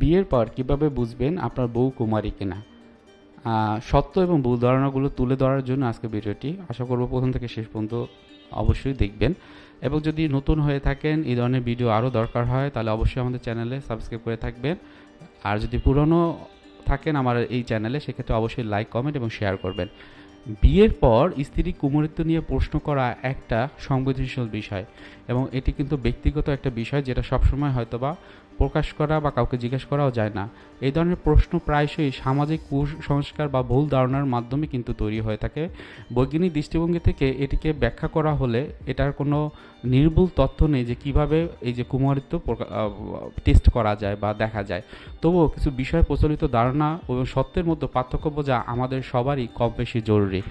বিয়ের পর কীভাবে বুঝবেন আপনার বউ কুমারী কিনা? সত্য এবং ভুল ধারণাগুলো তুলে ধরার জন্য আজকে ভিডিওটি আশা করব প্রথম থেকে শেষ পর্যন্ত অবশ্যই দেখবেন। এবং যদি নতুন হয়ে থাকেন, এই ধরনের ভিডিও আরও দরকার হয়, তাহলে অবশ্যই আমাদের চ্যানেলে সাবস্ক্রাইব করে থাকবেন। আর যদি পুরনো থাকেন আমার এই চ্যানেলে, সেক্ষেত্রে অবশ্যই লাইক, কমেন্ট এবং শেয়ার করবেন। বিয়ের পর স্ত্রী কুমরিত্ব নিয়ে প্রশ্ন করা একটা সংবেদনশীল বিষয় এবং এটি কিন্তু ব্যক্তিগত একটা বিষয় যেটা সবসময় হয়তোবা প্রকাশ করা বা কাউকে জিজ্ঞেস করাও যায় না। এই ধরনের প্রশ্ন প্রায়শই সামাজিক কুসংস্কার বা ভুল ধারণার মাধ্যমে কিন্তু তৈরি হয়ে থাকে। বৈজ্ঞানিক দৃষ্টিভঙ্গি থেকে এটিকে ব্যাখ্যা করা হলে এটার কোনো নির্ভুল তথ্য নেই যে কীভাবে এই যে কুমারিত্ব টেস্ট করা যায় বা দেখা যায়। তবুও কিছু বিষয় প্রচলিত ধারণা ও সত্যের মধ্যে পার্থক্য বোঝা আমাদের সবারই কম বেশি জরুরি।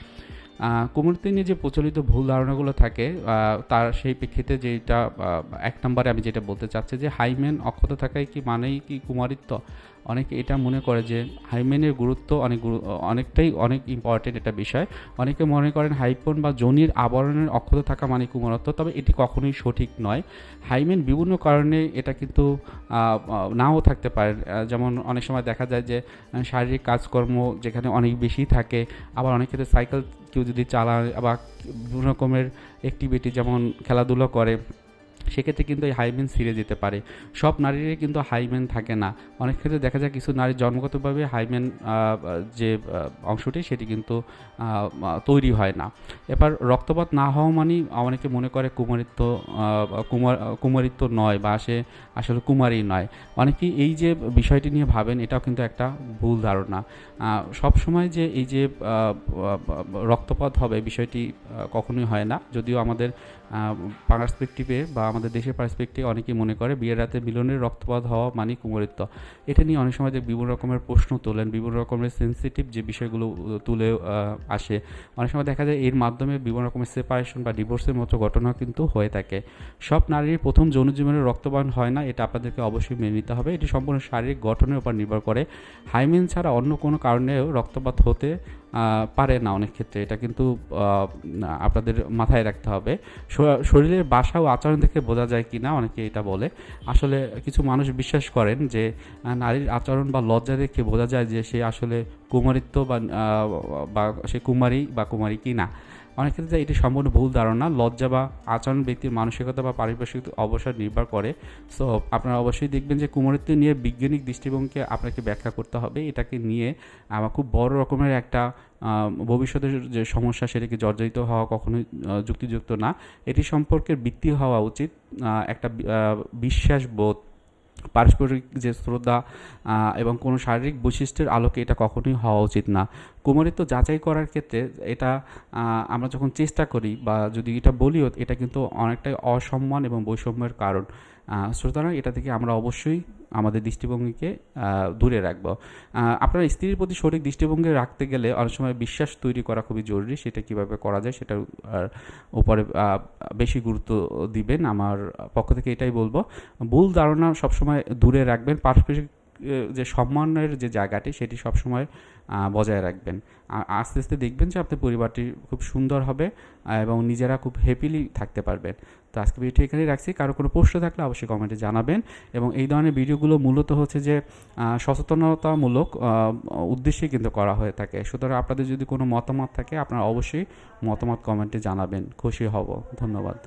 কুমুরতি নিয়ে যে প্রচলিত ভুল ধারণাগুলো থাকে তার সেই প্রেক্ষিতে যেটা এক নম্বরে আমি যেটা বলতে চাচ্ছি যে হাইমেন অক্ষত থাকায় কি মানেই কি কুমারিত্ব? অনেকে এটা মনে করে যে হাইমেনের গুরুত্ব অনেক অনেকটাই অনেক ইম্পর্টেন্ট একটা বিষয়। অনেকে মনে করেন হাইপন বা জনির আবরণের অক্ষত থাকা মানে কুমারত্ব, তবে এটি কখনোই সঠিক নয়। হাইমেন বিভিন্ন কারণে এটা কিন্তু নাও থাকতে পারে। যেমন অনেক সময় দেখা যায় যে শারীরিক কাজকর্ম যেখানে অনেক বেশি থাকে, আবার অনেক ক্ষেত্রে সাইকেল কেউ যদি চালায় বা বিভিন্ন রকমের অ্যাক্টিভিটি যেমন খেলাধুলো করে সেক্ষেত্রে কিন্তু এই হাইমেন ছিঁড়ে যেতে পারে। সব নারীরই কিন্তু হাইমেন থাকে না। অনেক ক্ষেত্রে দেখা যায় কিছু নারী জন্মগতভাবে হাইমেন যে অংশটি সেটি কিন্তু তৈরি হয় না। এবার রক্তপাত না হওয়া মানেই অনেকে মনে করে কুমারিত্ব কুমার, কুমারিত্ব নয় বা সে আসলে কুমারী নয়। অনেকেই এই যে বিষয়টি নিয়ে ভাবেন এটাও কিন্তু একটা ভুল ধারণা। সব সময় যে এই যে রক্তপাত হবে বিষয়টি কখনোই হয় না। যদিও আমাদের পার্সপেক্টিভে বা আমাদের দেশের পার্সপেক্টিভে অনেকেই মনে করে, বিয়ের রাতে মিলনের রক্তপাত হওয়া মানে কুমারিত্ব। এটা নিয়ে অনেক সময় বিভিন্ন রকমের প্রশ্ন তোলেন, বিভিন্ন রকমের সেন্সিটিভ যে বিষয়গুলো তুলে আসে। অনেক সময় দেখা যায় এর মাধ্যমে বিভিন্ন রকমের সেপারেশন বা ডিভোর্সের মতো ঘটনা কিন্তু হয়ে থাকে। সব নারীর প্রথম যৌন রক্তপান হয় না, এটা আপনাদেরকে অবশ্যই মেনে নিতে হবে। এটি সম্পূর্ণ শারীরিক গঠনের উপর নির্ভর করে। হাইমেন ছাড়া অন্য কোনো কারণেও রক্তপাত হতে পারে না অনেক ক্ষেত্রে। এটা কিন্তু আপনাদের মাথায় রাখতে হবে। শরীরের বাসা ও আচরণ থেকে বোঝা যায় কি না অনেকে এটা বলে। আসলে কিছু মানুষ বিশ্বাস করেন যে নারীর আচরণ বা লজ্জা দেখে বোঝা যায় যে সে আসলে কুমারিত্ব বা সে কুমারী বা কুমারী কি না অনেক ক্ষেত্রে এটি সম্পূর্ণ ভুল ধারণা। লজ্জা বা আচরণ ব্যক্তির মানসিকতা বা পারিপার্শ্বিক অবসর নির্ভর করে। সো আপনারা অবশ্যই দেখবেন যে কুমারিত্ব নিয়ে বৈজ্ঞানিক দৃষ্টিভঙ্গিকে আপনাকে ব্যাখ্যা করতে হবে। এটাকে নিয়ে আমার খুব বড় রকমের একটা ভবিষ্যতের যে সমস্যা সেটাকে জর্জরিত হওয়া কখনোই যুক্তিযুক্ত না। এটি সম্পর্কের ভিত্তি হওয়া উচিত। একটা বি- আহ, বিশ্বাস বোধ পারস্পরিক যে শ্রদ্ধা এবং কোনো শারীরিক বৈশিষ্ট্যের আলোকে এটা কখনোই হওয়া উচিত না। কুমারিত্ব যাচাই করার ক্ষেত্রে এটা আমরা যখন চেষ্টা করি বা যদি এটা বলিও, এটা কিন্তু অনেকটাই অসম্মান এবং বৈষম্যের কারণ। সুতরাং এটা থেকে আমরা অবশ্যই আমাদের দৃষ্টিভঙ্গিকে দূরে রাখব। আপনার স্ত্রীর প্রতি সঠিক দৃষ্টিভঙ্গি রাখতে গেলে অনেক সময় বিশ্বাস তৈরি করা খুবই জরুরি, সেটা কীভাবে করা যায় সেটার উপরে বেশি গুরুত্ব দিবেন। আমার পক্ষ থেকে এটাই বলব। ভুল ধারণা সবসময় দূরে রাখবেন, পারস্পরিক যে সম্মানের যে জায়গাটি, সেটি সবসময় বজায় রাখবেন। আস্তে আস্তে দেখবেন যে আপনার পরিবারটি খুব সুন্দর হবে এবং নিজেরা খুব হ্যাপিলি থাকতে পারবেন। তো আজকে ভিডিওটি এখানেই রাখছি। কারও কোনো প্রশ্ন থাকলে অবশ্যই কমেন্টে জানাবেন। এবং এই ধরনের ভিডিওগুলো মূলত হচ্ছে যে সচেতনতামূলক উদ্দেশ্যে কিন্তু করা হয়ে থাকে। সুতরাং আপনাদের যদি কোনো মতামত থাকে, আপনারা অবশ্যই মতামত কমেন্টে জানাবেন। খুশি হব। ধন্যবাদ।